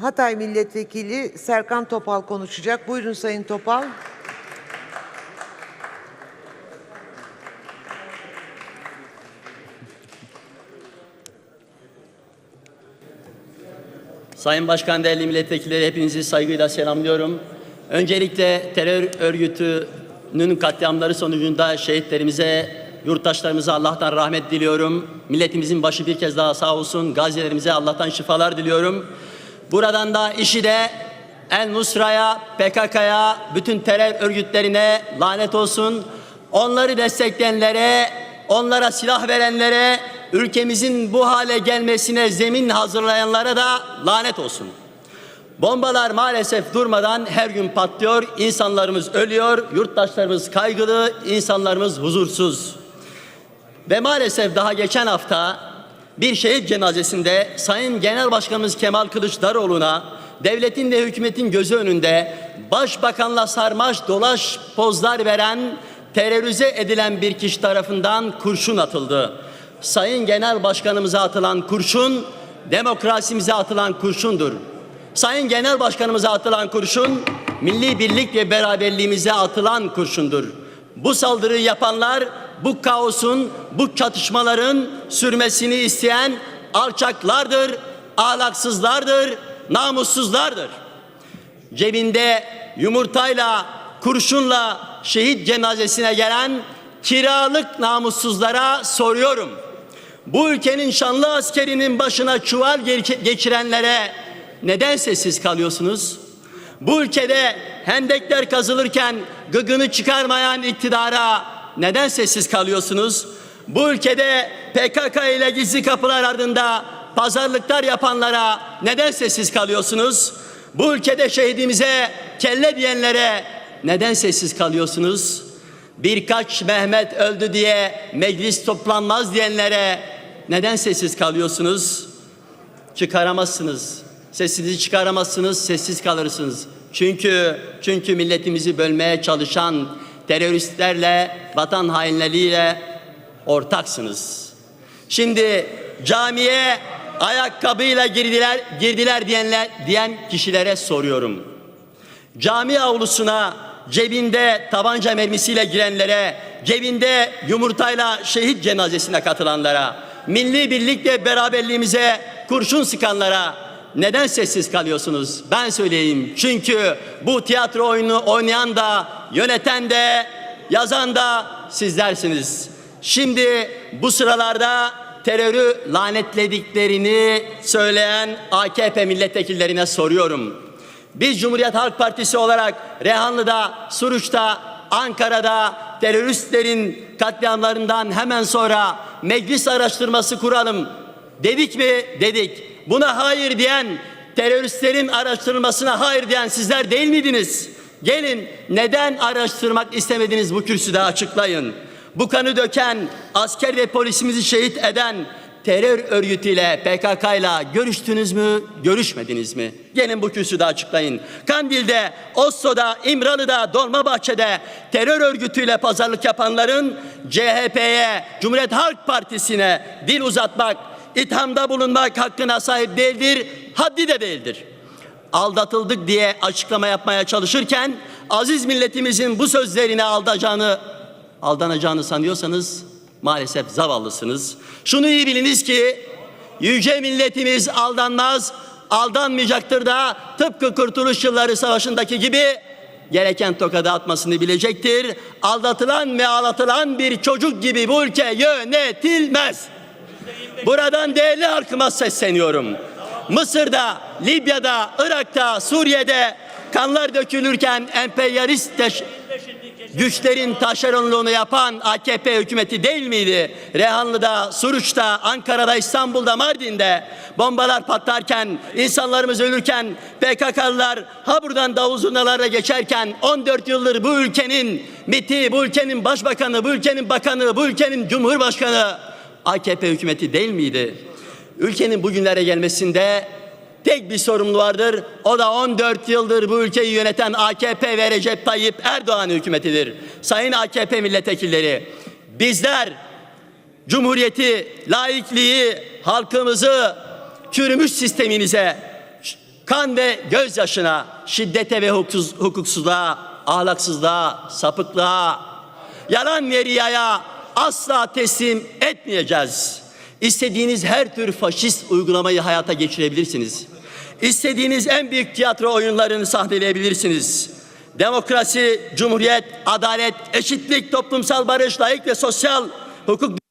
Hatay Milletvekili Serkan Topal konuşacak. Buyurun Sayın Topal. Sayın Başkan, değerli milletvekilleri hepinizi saygıyla selamlıyorum. Öncelikle terör örgütünün katliamları sonucunda şehitlerimize, yurttaşlarımıza Allah'tan rahmet diliyorum. Milletimizin başı bir kez daha sağ olsun. Gazilerimize Allah'tan şifalar diliyorum. Buradan da işi de El Nusra'ya, PKK'ya, bütün terör örgütlerine lanet olsun. Onları destekleyenlere, onlara silah verenlere, ülkemizin bu hale gelmesine zemin hazırlayanlara da lanet olsun. Bombalar maalesef durmadan her gün patlıyor, insanlarımız ölüyor, yurttaşlarımız kaygılı, insanlarımız huzursuz. Ve maalesef daha geçen hafta bir şehit cenazesinde Sayın Genel Başkanımız Kemal Kılıçdaroğlu'na devletin ve hükümetin gözü önünde başbakanla sarmaş dolaş pozlar veren terörize edilen bir kişi tarafından kurşun atıldı. Sayın Genel Başkanımıza atılan kurşun demokrasimize atılan kurşundur. Sayın Genel Başkanımıza atılan kurşun milli birlik ve beraberliğimize atılan kurşundur. Bu saldırıyı yapanlar bu kaosun, bu çatışmaların sürmesini isteyen alçaklardır, ahlaksızlardır, namussuzlardır. Cebinde yumurtayla, kurşunla şehit cenazesine gelen kiralık namussuzlara soruyorum. Bu ülkenin şanlı askerinin başına çuval ge- geçirenlere neden sessiz kalıyorsunuz? Bu ülkede hendekler kazılırken gıgını çıkarmayan iktidara neden sessiz kalıyorsunuz? Bu ülkede PKK ile gizli kapılar ardında pazarlıklar yapanlara neden sessiz kalıyorsunuz? Bu ülkede şehidimize kelle diyenlere neden sessiz kalıyorsunuz? Birkaç Mehmet öldü diye meclis toplanmaz diyenlere neden sessiz kalıyorsunuz? çıkaramazsınız. Sesinizi çıkaramazsınız, sessiz kalırsınız. Çünkü çünkü milletimizi bölmeye çalışan teröristlerle, vatan hainleriyle ortaksınız. Şimdi camiye ayakkabıyla girdiler, girdiler diyenler, diyen kişilere soruyorum. Cami avlusuna cebinde tabanca mermisiyle girenlere, cebinde yumurtayla şehit cenazesine katılanlara, milli birlik ve beraberliğimize kurşun sıkanlara neden sessiz kalıyorsunuz? Ben söyleyeyim. Çünkü bu tiyatro oyunu oynayan da, yöneten de, yazan da sizlersiniz. Şimdi bu sıralarda terörü lanetlediklerini söyleyen AKP milletvekillerine soruyorum. Biz Cumhuriyet Halk Partisi olarak Rehanlı'da, Suruç'ta, Ankara'da teröristlerin katliamlarından hemen sonra meclis araştırması kuralım dedik mi? Dedik. Buna hayır diyen, teröristlerin araştırılmasına hayır diyen sizler değil miydiniz? Gelin neden araştırmak istemediniz bu kürsüde açıklayın. Bu kanı döken, asker ve polisimizi şehit eden terör örgütüyle, PKK ile görüştünüz mü, görüşmediniz mi? Gelin bu kürsüde açıklayın. Kandil'de, Oslo'da, İmralı'da, Dolmabahçe'de terör örgütüyle pazarlık yapanların CHP'ye, Cumhuriyet Halk Partisi'ne dil uzatmak, ithamda bulunmak hakkına sahip değildir, haddi de değildir aldatıldık diye açıklama yapmaya çalışırken aziz milletimizin bu sözlerine aldacağını aldanacağını sanıyorsanız maalesef zavallısınız. Şunu iyi biliniz ki yüce milletimiz aldanmaz, aldanmayacaktır da tıpkı Kurtuluş Yılları Savaşı'ndaki gibi gereken tokadı atmasını bilecektir. Aldatılan ve ağlatılan bir çocuk gibi bu ülke yönetilmez. Buradan değerli halkıma sesleniyorum. Mısır'da, Libya'da, Irak'ta, Suriye'de kanlar dökülürken emperyalist güçlerin taşeronluğunu yapan AKP hükümeti değil miydi? Rehanlı'da, Suruç'ta, Ankara'da, İstanbul'da, Mardin'de bombalar patlarken, insanlarımız ölürken, PKK'lılar ha buradan davul zurnalarla geçerken 14 yıldır bu ülkenin MİT'i, bu ülkenin başbakanı, bu ülkenin bakanı, bu ülkenin cumhurbaşkanı AKP hükümeti değil miydi? Ülkenin bugünlere gelmesinde tek bir sorumlu vardır. O da 14 yıldır bu ülkeyi yöneten AKP ve Recep Tayyip Erdoğan hükümetidir. Sayın AKP milletvekilleri, bizler Cumhuriyeti, laikliği, halkımızı çürümüş sisteminize kan ve gözyaşına, şiddete ve hukuksuz, hukuksuzluğa, ahlaksızlığa, sapıklığa, yalan ve riyaya asla teslim etmeyeceğiz. İstediğiniz her tür faşist uygulamayı hayata geçirebilirsiniz. İstediğiniz en büyük tiyatro oyunlarını sahneleyebilirsiniz. Demokrasi, cumhuriyet, adalet, eşitlik, toplumsal barış, layık ve sosyal hukuk